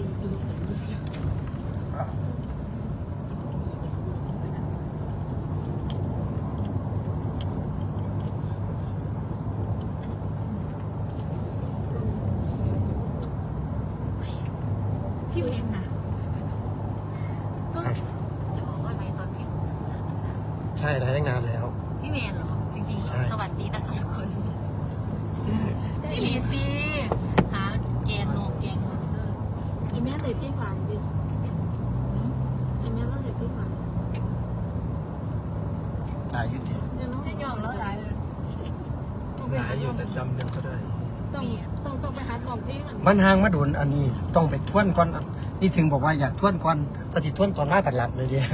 ปีปีเหมือนลูกศิษย์พี่เวนน่ะก็ จะบอกว่าไหมตอนที่ ใช่ได้งานแล้ว พี่เมนเหรอ จริง ใช่ ๆ สวัสดีนะคะทุกคนพี่ลีตีหาแกงโหนกแกงโหนกเด้อ ไอ้แม่เลยเพ่งหลายดิ หืม ไอ้แม่ก็เลยเพ่งหลาย หลายอยุติ เดี๋ยวน้อง ไม่ยอมแล้วหลายเลย ต้องไป หลา หาย อยู่แต่จำยังก็ได้ ต้องต้องต้องไปหาลองเพลง มันมันห่างมาโดนอันนี้ ต้องไปทวนก่อนนี่ถึงบอกว่าอยากทวนก่อนปฏิทวนตอนหน้าปัดหลับเลยเดีย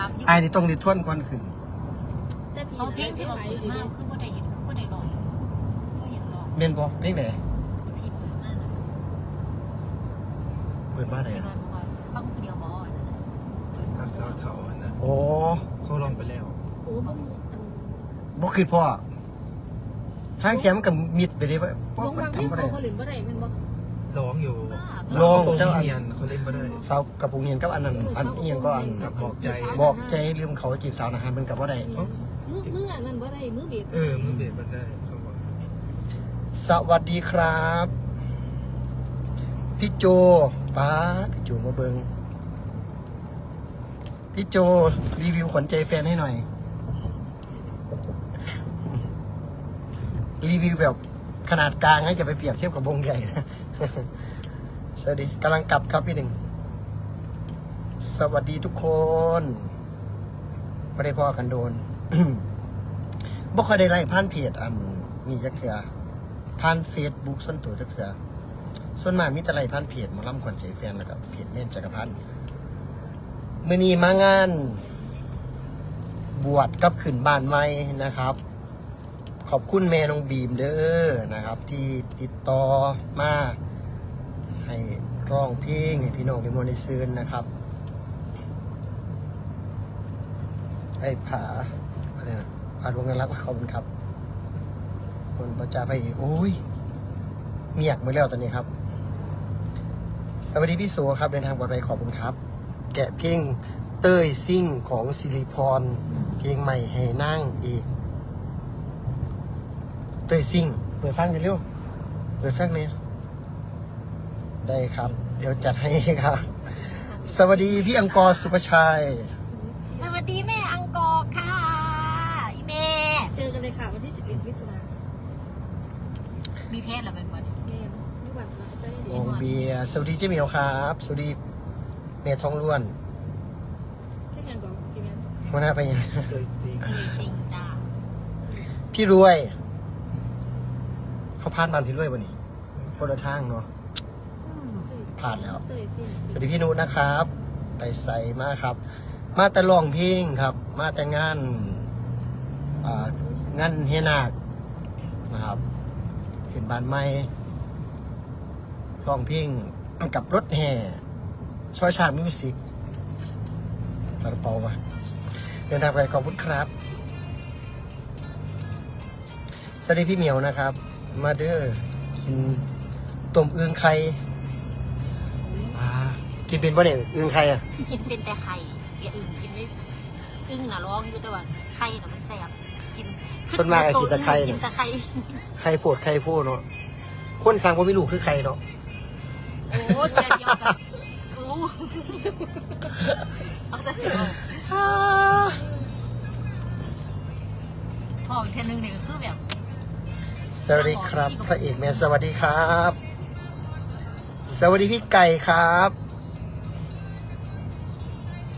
รับอยู่ไอ้นี่ต้องได้ทวนก่อนขึ้นแต่พี่เอาเพลงที่เราหลายเปิดดีมากคือบ่ได้เห็นคือบ่ได้ลองก็เห็นลองเมนบอเพลงไหนพี่เปิดมากนะเปิดมาไหนที่อะนอนบอกว่าฟังผู้เดียวบอสนะเปิดอักษรเถาอันนั้นโอ้เขาลองไปแล้วโอ้มันอันบ่คือพ่อ ห้างเทียมนกับมิดไปเลยว่าพ่อลงมันวางเพลงทำบ่เขาได้เขาเล่นบ่ได้แมันบ่ร้องอยู่ลองเจ้าเจ้าอันเรียนเขาเล่นไม่ได้สาวกับปุงเงียนกับอันนั้นอันเอียงก็อันกับบอกใจบอกใจลืมเขาจีบสาวนะฮะมันกับว่าได้เอ้ามือมืออันนั้นบ่ได้มือเบียดเออมือเบสมันได้เขาบอกสวัสดีครับพี่โจป้าพี่โจมาเบิงพี่โจรีวิวขวัญใจแฟนให้หน่อย รีวิวแบบขนาดกลางให้จะไปเปรียบเทียบกับวงใหญ่นะสวัสดีกำลังกลับครับพี่หนึ่ง สวัสดีทุกคนไม่ได้พ่อกันโดนบ่ค่อยได้ไล่ผ่านเพจอันนี้จักเถื่อผ่านเฟซบุ๊กส่วนตัวจักเถื่อส่วนมากมีแต่ไล่ผ่านเพจมอลำขวัญใจแฟนแล้วก็เพจแม่นจักรพันธ์มื้อนี้มางาน บวชกับขึ้นบ้านใหม่นะครับ ขอบคุณแม่น้องบีมเด้อนะครับ ที่ติดต่อมาให้ร้องเพลงให้พี่น้องในมวลในซืนนะครับไอ้ผาอะไรนะผาดวงนรักขอบคุณครับคนประจาไปโอ้ยเมียกมาแล้วตอนนี้ครับ สวัสดีพี่โสครับเดินทางปลอดภัยขอบคุณครับ แกะเพลงเต้ยซิ่งของสิริพรเพลงใหม่ให้นั่งอีก เต้ยซิ่งเปิดฟังกันเร็วเปิดฟังเนี่ยได้ครับ เดี๋ยวจัดให้ครับ สวัสดีพี่อังกอร์สุภชัย สวัสดีแม่อังกอร์ค่ะ อีเมเจอกันเลยค่ะ วันที่ 11มิถุนายนมีเพศเหรอเป็นวันแม่นนี่วันเราจะได้วงเบียร์สวัสดีเจ๊เหมียวครับ สวัสดีเมทองล้วนแค่งานบอกพี่แม่นหัวหน้าไปยังเคยสตีมีซิงจ้า พี่รวย เขาพลาดบานพี่รวยวันนี้คนละทางเนาะพลาดแล้วเตยสิสวัสดีพี่นุนะครับ ไปใส่มากครับ มาแต่ร้องเพลงครับ มาแต่งานอ่างานเฮยนาคนะครับขึ้นบานไม้ร้องเพลงกับรถแห่ช่อยชามิวสิกสารเปามาเดินทางไปขอบคุณครับ สวัสดีพี่เหมียวนะครับ มาเด้อกินต้มอึ่งไข่อ่ากินเป็นปะเนี่ยอึ่งไข่อะกินเป็นแต่ไข่อย่าอื่นกินไม่อึ้งนะร้องอยู่แต่ว่าไข่น่ะมันแสบกินส่วนมากไอ้กินแต่ไข่กิน่ะนแต่ไข่ไข่โพดไข่โพดเนาะคนสั่งว่าไม่รู้คือไข่เนาะโอ้เจอเดียวกันโอ้เอาแต่เสียวพออีกเทอนึงเนี่ยก็คือแบบ สวัสดีครับ พระเอกแม่สวัสดีครับ สวัสดีพี่ไก่ครับ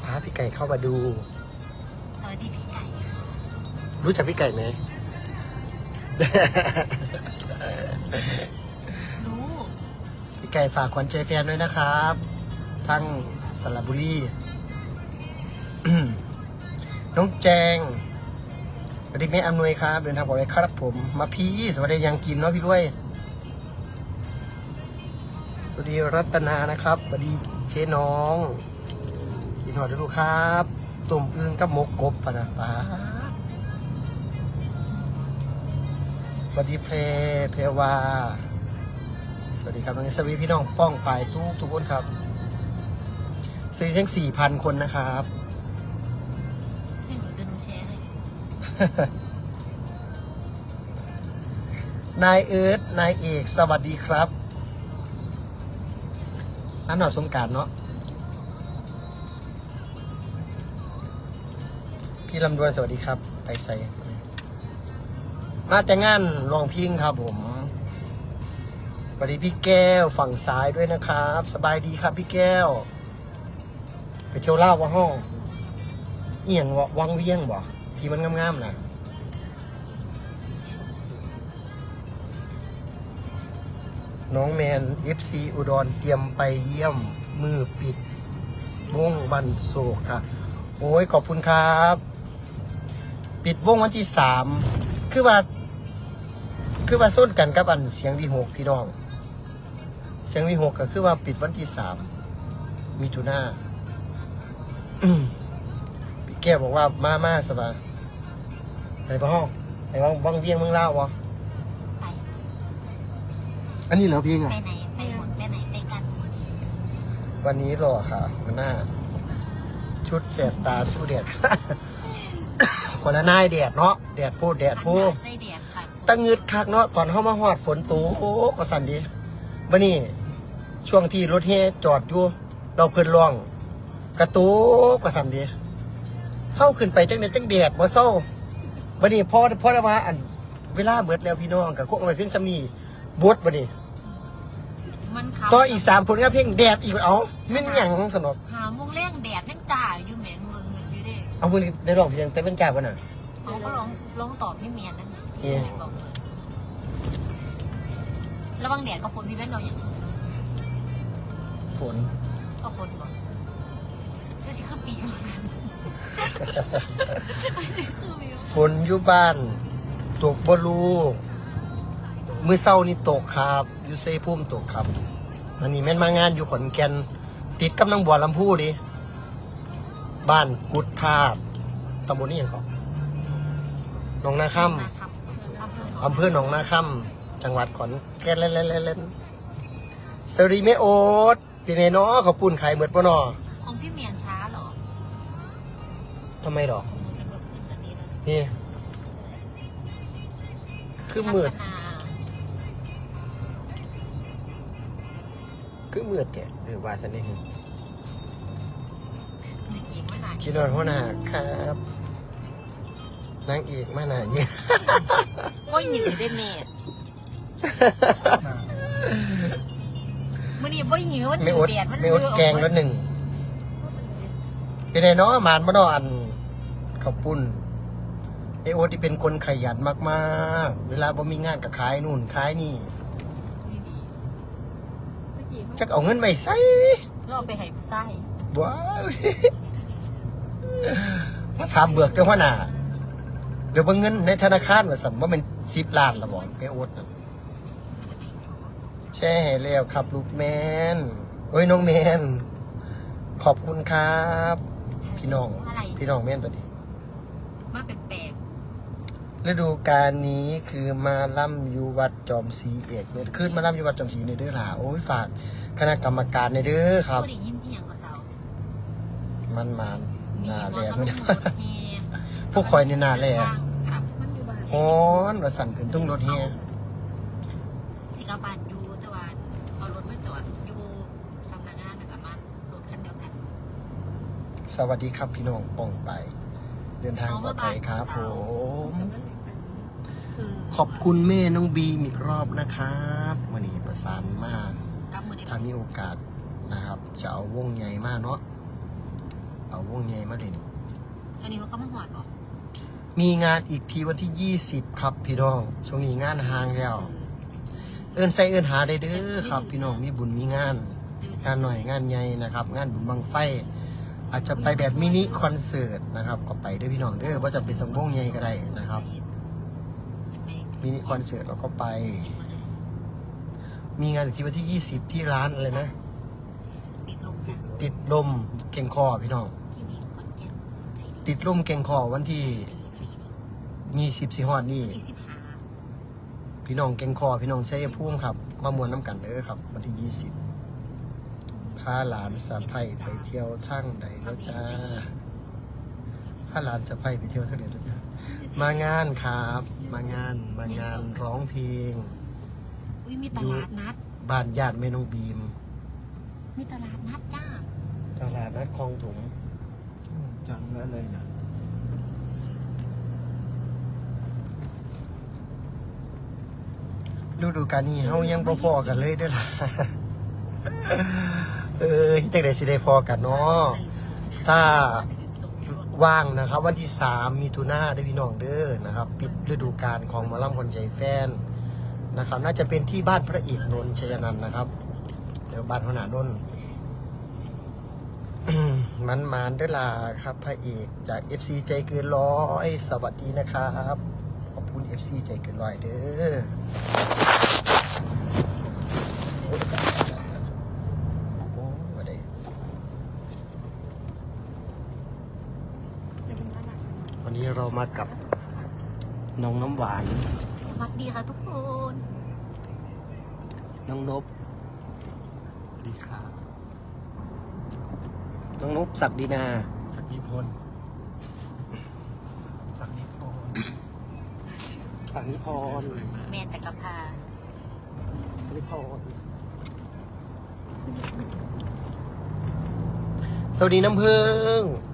พาพี่ไก่เข้ามาดู สวัสดีพี่ไก่ค่ะรู้จักพี่ไก่ไหม รู้พี่ไก่ฝากขวัญใจแฟนด้วยนะครับ ทั้งสระบุรี น้องแจงส วัสดีแม่อำนวยครับ เดินทางปลอดภัยครับผม มาพี่สวัสดียังกินเนาะพี่ด้วย สวัสดีรัตนานะครับ สวัสดีเจ๊น้อง กินหอดด้วยลูกครับตุ่มอึ้งกับมกกบปะนะป้าสวัสดีเพลเพวา สวัสดีครับน้องสวีพี่น้องป้องปายทุกทุกคนครับสวัสดีทั้งสี่พันคนนะครับ นายเอิร์ธนายเอกสวัสดีครับ อันหน่อสงการเนาะพี่ลำดวนสวัสดีครับ ไปใส่มาแต่งานรองพิงครับผมสวัสดีพี่แก้วฝั่งซ้ายด้วยนะครับ สบายดีครับพี่แก้ว ไปเที่ยวเล่าวะห้องเอียงวะวังเวียงบ่ ที่มันงามๆนะน้องแมน FC อุดรเตรียมไปเยี่ยมมือปิดวงบันโศกค่ะ โอ้ยขอบคุณครับ ปิดวงวันที่สามคือว่า คือว่าส้นกันกับอันเสียงวีหกพี่น้อง เสียงวีหกก็คือว่าปิดวันที่สามมิถุนาพี่แก้วบอกว่ามามาสบาย ไปปะห้องไปวังวังเวียงเมืองเล่าวะไปอันนี้เหรอเพียงอะ ไปไหนไปหมดไปไหนไปกันวันนี้รอค่ะมันหน้า ชุดแสบตาสู้แดด คนละนายแดดเนาะแดดพูดแดดพูด ไส้เดียดค่ะตั้งงึดคักเนาะตอนเข้ามาหอดฝนตูโอ้ก็สั่นดีบันนี้ช่วงที่รถเฮจอดอยู่ เราเพิ่นล่อง กระตูก็สั่นดีเข้าขึ้นไปจังในจังแดดบ่เศร้า บันนี้พอพอได้ว่าอันเวลาเบิดแล้วพี่น้องกับพวกเอาไปเพียงสำนีบดบันนี้มันเขาต่ออีกสามผลงานเพลงแดดอีกเอาไม่นหยังสนอกหาโมงแรงแดดนั่งจ่าอยู่เหม็นเมืองเงินอยู่เด้เอามือได้ร้องเพลงแต่เป็นกาบวะน่ะเขาก็ร้องร้องตอบพี่เมียนั่นเอ๊ะบอกเลยระวังแดดกับฝนพี่เว้นเราอย่างฝนก็ฝนบอกซื้อสิคือปีเหมือนกันคือวิว ฝนอยู่บ้าน ตกบ่รูมือเศร้านี่ตกครับอยู่เซพุ่มตกครับอันนี้แม่นมางานอยู่ขอนแก่นติดกับน้องบัวลำพูดิบ้านกุดธาตุตำบลนี้ยังก่อนหนองนาค่นะครับำอำเภออำเภอหนองนาค่ำจังหวัดขอนแก่นเล่นเล่นเล่นเล่นสวัสดีแม่โอ๊ตเป็นไงเนาะขอบปุ่นขายเหมือนปะนอของพี่เมียนช้าเหรอทำไมหรอ นี้แล้วนี่ คือมืดพัฒนาคือมืดแกเออว่าฉันเองหนึ่งอีกไม่นานคิดว่าหัวหน้าครับนางเอกมาหนาเนี่ยก็หนึ่งได้เมดมื่อนี้บ่หิวมันไม่ถืออดแดดมันไม่อดแกงแล้วหนึ่งเป็นไงเนาะหมานบ่เนาะอันข้าวปุ้น ไอโอตที่เป็นคนขยันมากๆ เวลาบ่มีงานก็ขายนู่นขายนี่เมื่อกี้เขาจักเอาเงินไปใส่ก็เอาไปให้ผู้ใส่ว้าวมาถามเบือกเจ้าหัวหน้าเดี๋ยวเบิ่งเงินในธนาคารว่าสั่นว่าเป็น10ล้านละบ่ไอโอตน่ะแช่ให้แล้วครับลูกแมนโอ้ยน้องแมน ขอบคุณครับ พี่น้องอะไรพี่น้องแม่นตัวนี้ มาแปลก ฤดูกาลนี้คือมาล่ำอยู่วัดจอมศรีเอกเนี่ยขึ้นมาล่ำอยู่วัดจอมศรีในเด้อหล่ะโอ้ยฝากคณะกรรมการในเด้อคๆรับก็ได้ยินที่อย่างก็เศร้ามันมันหนาแหลมีไม่มอได้เตอร์เฮพวกคอยในหนาแหลครับมันอยู่บ้านฮ้อนว่าสั่นขึ้นตุ้งรถเฮียสิกาบานอยู่แต่ว่าเอารถมาจอดอยู่สำนักงานนะครับมันรถคันเดียวกันสวัสดีครับพี่น้องป้องไป เดินทางปลอดภัยครับผมคือ ขอบคุณแม่น้องบีมอีกรอบนะครับวันนี้ประสานมากกำมือได้ถ้ามีโอกาสนะครับ จะเอาวงใหญ่มากเนาะเอาวงใหญ่มาเล่นอันนี้มันก็มาหอดบอกมีงานอีกทีวันที่ 20 ครับพี่น้อง ช่วงนี้งานห่างแล้ว เอินใส่เอินหาได้เด้อครับ พี่น้องมีบุญมีงาน งานหน่อยงานใหญ่นะครับ งานบุญบังไฟ อาจจะไปแบบมินิคอนเสิร์ตนะครับ ก็ไปเด้วยพี่น้องเด้อว่าจะเป็นตรงวงใหญ่ก็ได้นะครับ มินิคอนเสิร์ตเราก็ไป มีงานอีกทีวันที่20ที่ร้านอะไรนะติดลมจ้ะติดลมเก่งคอพี่น้องที่นี่ขอนแก่นใจดีติดลมเก่งคอวันที่ฟรียี่สิบสี่ฮอดนี่ที่สิบห้าพี่น้องเก่งคอพี่น้องชัยภูมิครับงมามวนน้ำกันเด้อครับ วันที่ยี่สิบพาหลานสะใภ้ไปเที่ยวทั้งใดแล้วจ้าพาหลานสะใภ้ไปเที่ยวทั้งใดแล้วจ้ามางานครับ มางานมางานร้องเพลง อุ้ยมีตลาดนัด บ้านญาติแม่น้องบีม มีตลาดนัดจ้าตลาดนัดคลองถุงจังอะไรนะฤดูกาลนี้เฮายังบ่พอกันเลยเด้อล่ะ เออจังได๋สิได้พอกันเนาะถ้า ว่างนะครับ วันที่ 3 มีทุนาได้พี่น้องเด้อนะครับ ปิดฤดูกาลของมอลำคนใจแฟนนะครับ น่าจะเป็นที่บ้านพระเอกนนชัยนันนะครับ เดี๋ยวบ้านหัวหน้านนมันมานเด้อล่ะครับ พระเอกจาก FC ใจเกินร้อย สวัสดีนะครับ ขอบคุณ FC ใจเกินร้อยเด้อโอ้ว่าได้ วันนี้เรา มากับน้องน้ำหวาน สวัสดีค่ะทุกคน น้องนบดีครับน้องนบศักดินา สักนิพนธ์สักนิพนธ์สักนิพรสวยมากแมนจักรพาสักนิพรสวัสดีน้ำพึ่งพี่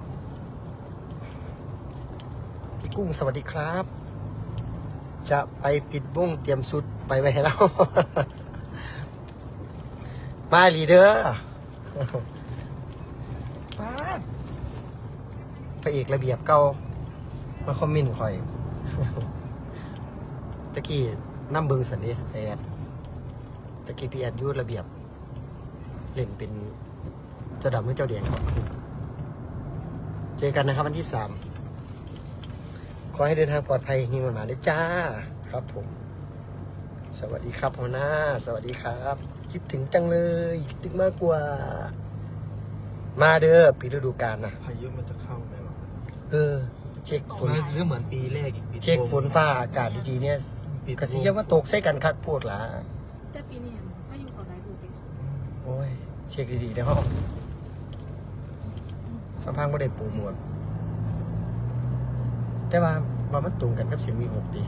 กุ้งสวัสดีครับ จะไปปิดวงเตรียมสุดไปไว้ให้เรา มาลีเดอร์ป้าพระเอกระเบียบเก่ามาคอมเมนต์คอย ตะกี้น้ำเบิงสันนี่ไอแอดตะกี้พี่แอดยูระเบียบ เล่นเป็นเจ้าดำหรือเจ้าแดงครับ เจอกันนะครับวันที่สาม อให้เดินทางปลอดภัยมีวันมาด้วยจ้าครับผม สวัสดีครับหัวหน้า สวัสดีครับ คิดถึงจังเลยคิดถึงมากกว่า มาเด้อปีฤดูกาลนะพายุมันจะเข้าไหมวะเออ เช็คฝนมันก็เหมือนปีแรกอีกปีเช็คฝนฟ้าอากาศดีๆเนี่ยปิดกระซิยาว่าตกใส่กันคักโพดหละแต่ปีนี้พายุเขาได้บุกเองโอ้ย เช็คดีๆนะห้องสัมพังไม่ได้ปูหมวด แต่ว่าว่ามันตรงกันกับเสียงมีหกดี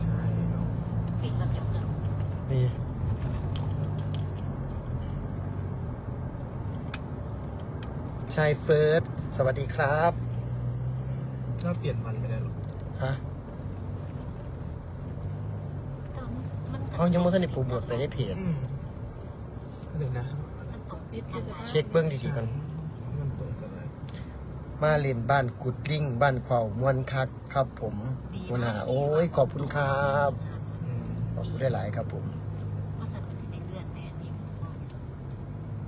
ใช่เนอะปิดกับเดียวกันนี่ชายเฟิร์สสวัสดีครับถ้าเปลี่ยนวันไปได้หรอฮะแต่มันเขายังไม่ทันได้ปูหมวดไปในเพจอืมเดี๋ยวนะ มันตกปิดกันนะเช็คเบื้องดีๆก่อนมันตรงกันเลย มาเล่นบ้านกุดลิงบ้านเข่ามวนคักครับผมหัวหน้าโอ้ยขอบคุณครับอืมขอบคุณได้หลายครับผม ก็สนุกสิในเลื่อนแม่นี่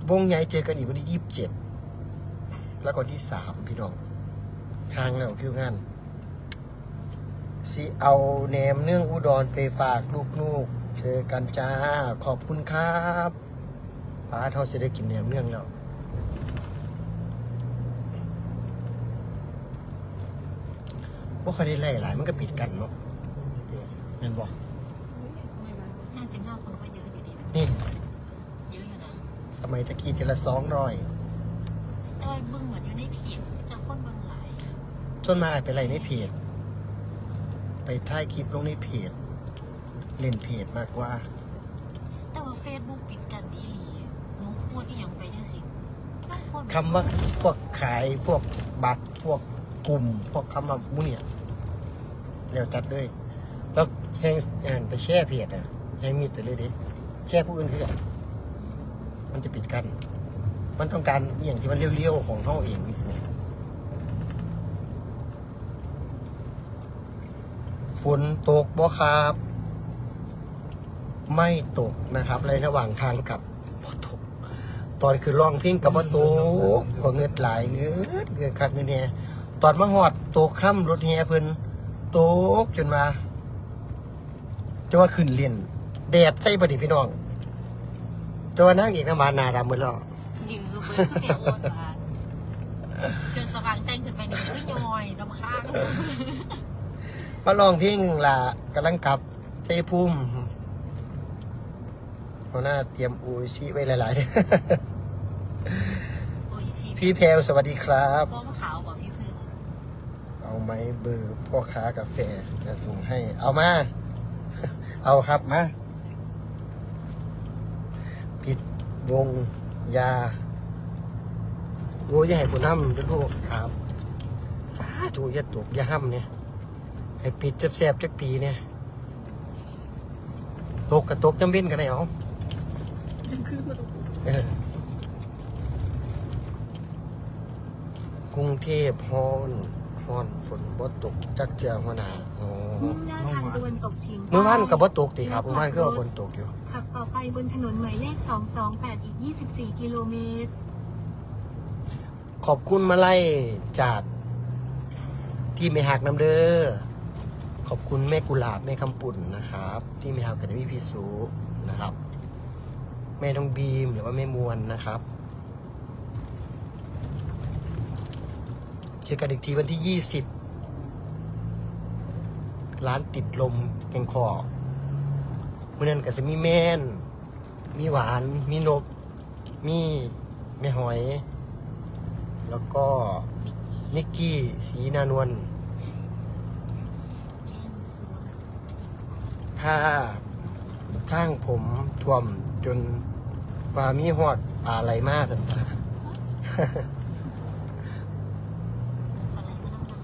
วงใหญ่เจอกันอีกวันที่ยี่สิบเจ็ดแล้วก็วันที่สามพี่น้องห่างแล้วคิวงานสิเอาแหนมเนื่องอุดรไปฝากลูกๆ เจอกันจ้า ขอบคุณครับป้าเท่าจะได้กินแหนมเนื่องแล้ว ว่าเขาได้ไล่หลายมันก็ปิดกันเนาะเห็นบอกไม่มาห้าสิบห้าคนก็เยอะอยู่ดีนี่เยอะอยู่นะสมัยตะกี้ทีละสองร้อยแต่ว่าเบิ้งเหมือนอยู่ในเพจจะคนเบิ้งหลายจนมาอาจไปไล่ในเพจไปถ่ายคลิปลงในเพจเล่นเพจมากกว่า แต่ว่าเฟซบุ๊กปิดกันอีหลีหนูพูดอีหยังไปจังสิบางคนคำว่าพวกขายพวกบัตรพวก กลุ่มพวกคำว่ามุเนี่ยเร็วจัดเลย แล้วแหงอ่านไปแช่เพจอะแหงมีดไปเลยดิแช่ผู้อื่นเพื่อมันจะปิดกัน มันต้องการอย่างที่มันเลี้ยวๆของเขาเองนี่สิฝนตกบ่ครับ ไม่ตกนะครับในระหว่างทางกลับบ่ตก ตอนคือร้องเพลงกับว่ตกขอเงินหลายเงินเงินคักเงินแฮ ตอนมาหอดโตกค่ำรถแฮเพิ่นโตกจนมาจะว่าขึ้นเรียนแดดใส่บไดีพี่น้องแต่ว่านั่งเอกน้ำมานาดำเหมือนเรายือเบิ้งแกอ้วนมาเดินสว่างแต่งขึ้นไปนี่ก็ย่อยน้ำค้างมาร้องเพลงล่ะกำลังกลับใจภูมิหัวหน้าเตรียมอูชิไว้หลายโอ้ยชีๆพี่เพลสวัสดีครับ ก้มขาวบอกพี่พึ่งเอา ไหมเบอร์พ่อค้ากาแฟจะส่งให้ เอามา เอาครับมา ปิดวงยาโอ้ยให้ผู้นำด้วยลูกครับสาธุย่าตกยาห้ำเนี่ย ให้ปิดแสบๆจักปีเนี่ย ตกกับตกจำเว้นกันได้เอายังคือมาดูกรุงเทพฮอน ฮอนฝนบ่ตกจักเจือหัวหนาอ๋อมุ่งหน้าทางตะวันตกเฉียงใต้เมื่อวานก็บ่ตกติครับเมื่อวานก็ว่าฝนตกอยู่ ขับต่อไปบนถนนหมายเลข 228 อีก 24 กิโลเมตร ขอบคุณมาไล่จากที่ไม่หักน้ำเด้อขอบคุณแม่กุหลาบแม่คำปุ่นนะครับ ที่ไม่หักกับพี่พิสุนะครับ แม่น้องบีมหรือว่าแม่มวลนะครับ จอกันอีกทีวันที่ 20 ร้านติดลมแกงคอเมื่อนั้นก็จะมีแม่น มีหวาน มีนก มีแม่หอย แล้วก็นิกกี้สีนานวลแก้มสวยถ้าทางผมท่วมจนว่ามีหอดปลาไหลมาสันตา อะไรก็ต้องนั่ง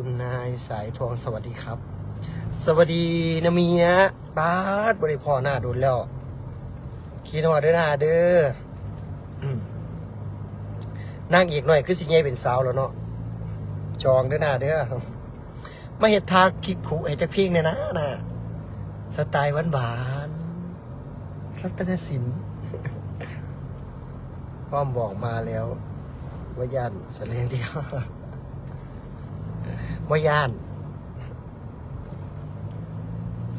คุณนายสายทองสวัสดีครับ สวัสดีนะเมียบาสบริพอหน้าโดนแล้วคิดหอดเด้อหน้าเด้อนั่งอีกหน่อยคือสิใหญ่เป็นสาวแล้วเนาะจองเด้อหน้าเด้อมาเห็ดทาคิกขู่ให้จักเพียงเนี่ยนะนะสไตล์หวานๆรัตนศิลป์พ่อมบอกมาแล้ว ว่าย่านสเลนที่ ว่าย่าน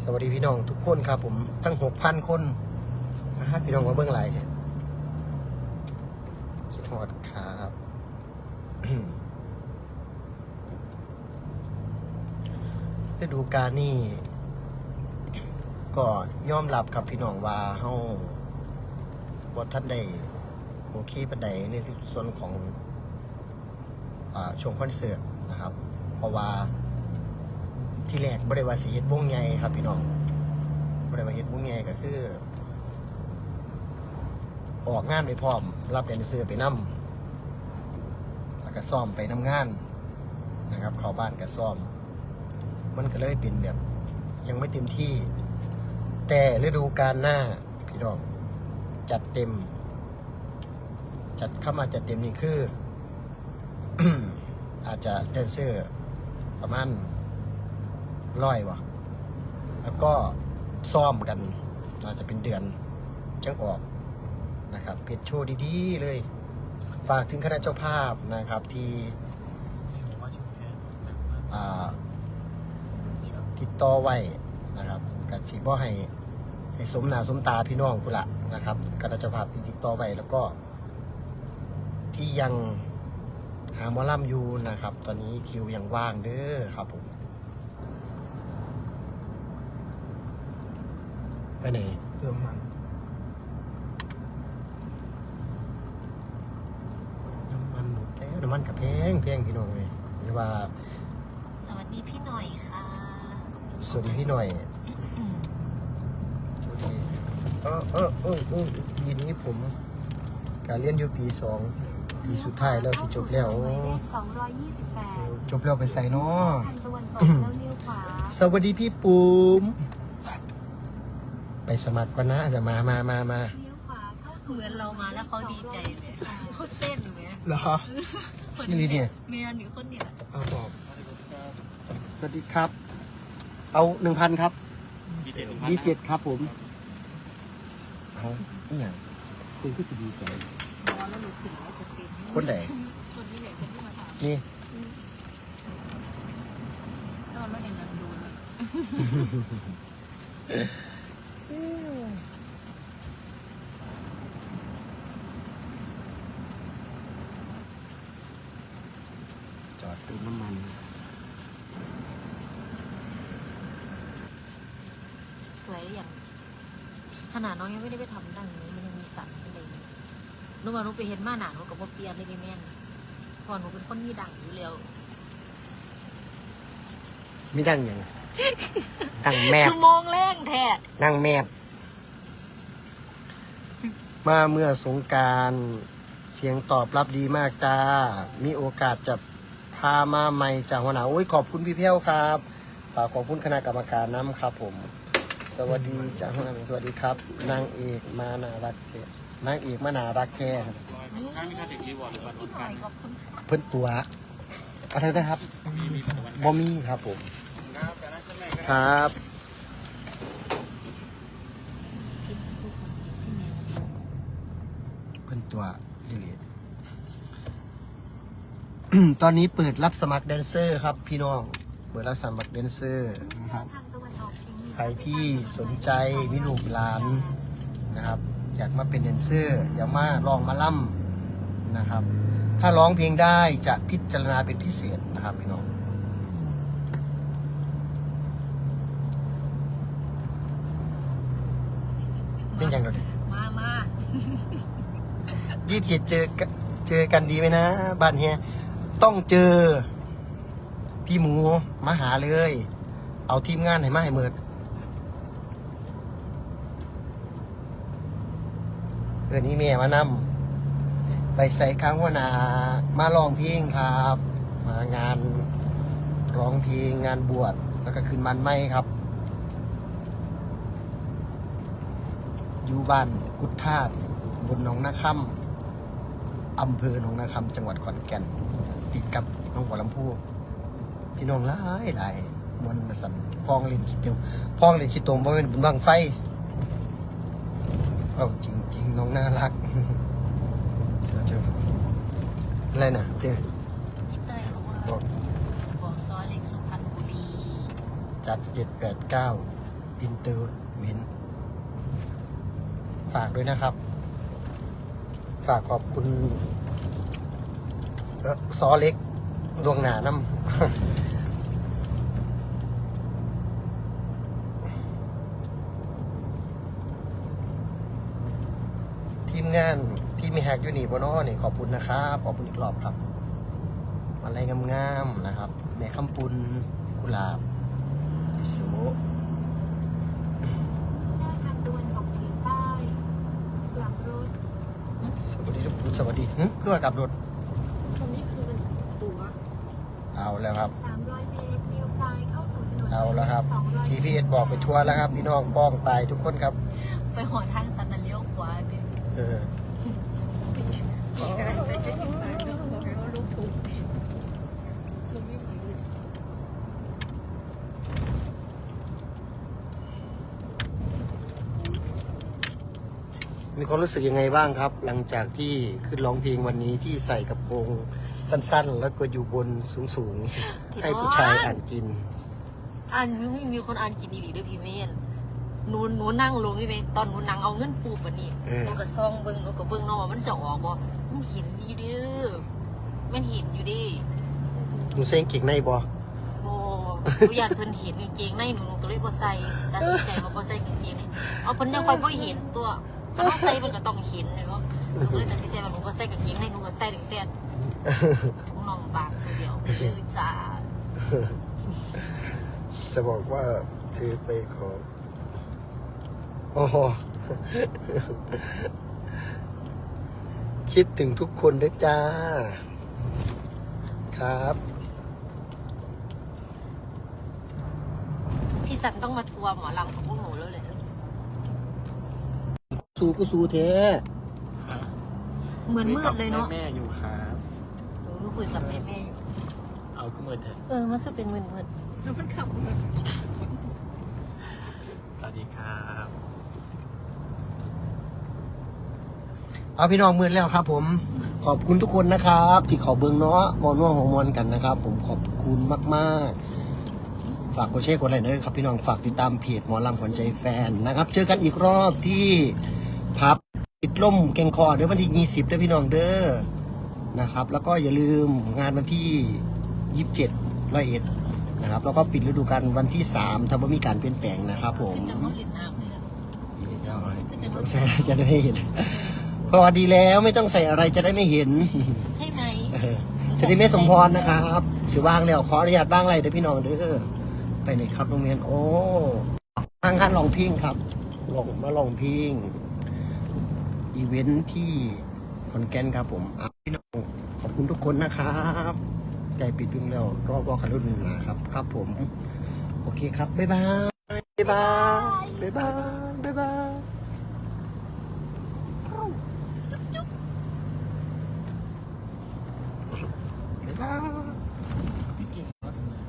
สวัสดีพี่น้องทุกคนครับ ผมตั้งหกพันคนนะฮะพี่น้องมาเบื้องหลายเนี่ยคิดฮอดครับฤดูกาลนี่ก็ยอมรับกับพี่น้องว่าเฮาบ่ท่านได้โอเคปานใดในส่วนของอช่วงคอนเสิร์ตนะครับ เพราะว่าที่แรกบ่ได้ว่าสิเฮ็ดวงใหญ่ครับพี่น้องบ่ได้ว่าเฮ็ดวงใหญ่ก็คือ ออกงานไปพร้อม รับแดนเซอร์ไปนํแล้วก็ซ้อมไปนำงานนะครับเข้าบ้านก็ซ้อม มันก็เลยเป็นแบบ ยังไม่เต็มที่ แต่ฤดูกาลหน้าพี่น้องจัดเต็ม จัดเข้ามาจัดเต็มนี่คือ อาจจะแดนเซอร์ ประมาณร้อยวะแล้วก็ซ้อมกันอาจจะเป็นเดือนจังออกนะครับเปลี่ยนโชว์ดีๆเลย ฝากถึงคณะเจ้าภาพนะครับที่ติดต่อไว้นะครับกับสีบ่ให้ให้สมนาสมตาพี่น้องพุ่นละนะครับคณะเจ้าภาพที่ติดต่อไว้แล้วก็ที่ยัง หาหมอลำอยู่นะครับ ตอนนี้คิวยังว่างเด้อครับผมไปไหนเติมมันน้ำมันหมดแล้วน้ำมันกับแพงแพงพี่น้องเลยเรียกว่า สวัสดีพี่หน่อยค่ะสวัสดีพี่หน่อยอืมสวัสดีเออเออเออเออปีนี้ผม การเรียนอยู่ปีสอง ปีสุดท้ายแล้วสิจบแล้วหมายเลข228จบแล้วไปใส่เนาะทางตะวันตกแล้วเลี้ยวขวาสวัสดีพี่ปูม ไปสมัครก่อนนะจะมามามามาเลี้ยวขวาเข้าสู่เหมือนเรามาแล้วเขาดีใจเลยเขาเต้นไหมเหรอคนนี่เนี่ยเมียหนูคนเนี่ยเอาบอกสวัสดีครับ เอาหนึ่งพันครับดีเจ็ดครับผมเอานี่อย่างคุณก็สิดีใจพอแล้วหนูถึงแล้วจะเต็ม คนไหนคนนี้แหละคนที่มาถามนี่ตอนว่าอย่างนั้นดูนะจอดตู้น้ำมันสวยหรือยังขนาดน้องยังไม่ได้ไปท หนูว่าหนูไปเห็นมาหนาหนูกับว่าเปลี่ยนเลยพี่แม่นเพอหนูเป็นคนมีดังอยู่แล้วไม่ดังอย่างดังแมบคือมองแรงแท้ดังแมบมาเมื่อสงกรารเสียงตอบรับดีมากจ้า มีโอกาสจะพามาใหม่จากหัวหน้าโอ้ยขอบคุณพี่เพียวครับฝากขอบคุณคณะกรรมการน้ำครับผม สวัสดีจากหัวหน้าสวัสดีครับ นางเอกมานารักแท้ นางเอกมานารักแท้ครับนี่พี่หน่อยขอบคุณค่ะเพิ่นตัวอะไรนะครับบอมี่ครับผมครับที่พูดความจริงพี่แม่นเพิ่นตัวอิเลดตอนนี้เปิดรับสมัครแดนเซอร์ครับพี่น้อง เปิดรับสมัครแดนเซอร์นะครับทางตะวันออกเฉียงเหนือใครที่สนใจมีลูกหลานนะครับ อยากมาเป็นแดนเซอร์อยากมาลองมาล่ำนะครับ ถ้าร้องเพลงได้จะพิจารณาเป็นพิเศษนะครับพี่น้องเป็นอย่างไรมามายี่สิบเจ็ดเจอกันเจอกันดีไหมนะบ้านเฮียต้องเจอ พี่หมูมาหาเลย เอาทีมงานให้มาให้เมิด เออนี่แม่มานำไปใส่ข้างหัวหนามาร้องเพลงครับ มางานร้องเพลงงานบวชแล้วก็ขึ้นมันไม่ครับ อยู่บ้านกุดธาตุบนหนองนาคำอำเภอหนองนาคำจังหวัดขอนแก่น ติดกับหน้องบัวลำพูพี่น้องหลายหลายมวนสันพองเล่นคิดเดียวพองเล่นคิดตรงเพราะเป็นบุญบังไฟ เอาจริงๆน้องน่ารักเดี๋ยวเจออะไรนะเดี๋ยวพี่เต้ยบอกว่าบอกบอกซอเล็กสุพรรณบุรีจัดเจ็ดแปดเก้าอินเตอร์เมนฝากด้วยนะครับ ฝากขอบคุณเอ่อซอเล็กดวงหนาน้ำ งานที่มีแฮกอยู่นี่บนอ้อนี่ขอบคุณนะครับขอบคุณอีกรอบครับอะไรงามๆนะครับแม่คำปุนกุหลาบอิสุหน้าทางตะวันออกเฉียงใต้กลับรถสวัสดีทุกคนสวัสดีหึคือว่ากับรถตรงนี้คือมันตัวเอาแล้วครับ 300เมตรเลี้ยวซ้ายเข้าสู่ถนนเอาแล้วครับ 200 TPS บอกไปทัวร์แล้วครับ พี่น้องป้องตายทุกคนครับ ไปหอทางตัน มีความรู้สึกยังไงบ้างครับ หลังจากที่ขึ้นร้องเพลงวันนี้ที่ใส่กระโปรงสั้นๆ แล้วก็อยู่บนสูงๆ ให้ผู้ชายอ่านกินอ่านมีมีคนอ่านกินดีๆด้วยพี่เมน หนูหนูนั่งลงนี่ไหมตอนหนูนั่งเอาเงินปูปะนี่เออ หนูก็ซองเบิ้งหนูก็เบิ้งเนาะว่ามันจะออกบ่มันเห็นอยู่เด้อมันเห็นอยู่เดิหนูเซ็งเก่งในบอโอ้หนูอยากเพิ่นเห็นกางเกงในหนูหนูก็เลยบ่ใส่ตัดสินใจว่าบ่ใส่กางเกงในเอาเพิ่นยังค่อยบ่เห็นตัวมันต้องใส่เพิ่นก็ต้องเห็นเลยว่าหนูก็เลยตัดสินใจว่าหนูบ่ใส่กางเกงในหนูก็ใส่ถึงแต่ถุงน่องบางตัวเดียวคือจ้า จะบอกว่าถือไปขอ โอ้โหคิดถึงทุกคนด้วยจ้า ครับ พี่สันต้องมาทัวร์หมอลำของพวกหนูแล้วเลยสู้ก็สู้เทเหมือนมืดเลยเนาะแม่อยู่ครับหนูคุยกับแม่แม่อยู่ เอาขึ้นมือเถอะ เออ มันคือเป็นมืดมืดแล้วมันขับมา สวัสดีครับ เอาพี่น้องมือแล้วครับ ผมขอบคุณทุกคนนะครับ ที่เขาเบิงเนาะมอน่วงของมอนกันนะครับ ผมขอบคุณมากๆ ฝากกดแชร์กดไลค์ด้วยครับ พี่น้องฝากติดตามเพจหมอลำขวัญใจแฟนนะครับ เจอกันอีกรอบที่พับปิดล่มแกงคอเดี๋ยววันที่20เด้อพี่น้องเด้อนะครับ แล้วก็อย่าลืมงานวันที่27ร้อยเอ็ดนะครับ แล้วก็ปิดฤดูกาลวันที่3ถ้าว่ามีการเปลี่ยนแปลงนะครับ ผมคือจะมาเล่นน้ำเลยอะเดี๋ยวเอาให้ต้องใส่อะไรจะได้ไม่เห็น พอดีแล้วไม่ต้องใส่อะไรจะได้ไม่เห็นใช่ไหมเออสวัสดีแม่สมพรนะครับสิว่างแล้วขออนุญาตบ้างไรเด้อพี่น้องเด้อไปไหนครับโรงเรียนโอ้ทางงานลองพิงครับลองมาลองพิงอีเวนท์ที่ขอนแก่นครับผมอะพี่น้องขอบคุณทุกคนนะครับใจปิดฟิล์มแล้วรอบวอคารุ่นนะครับครับผม โอเคครับ บ๊ายบาย บ๊ายบาย บ๊ายบาย บ๊ายบาย Bye.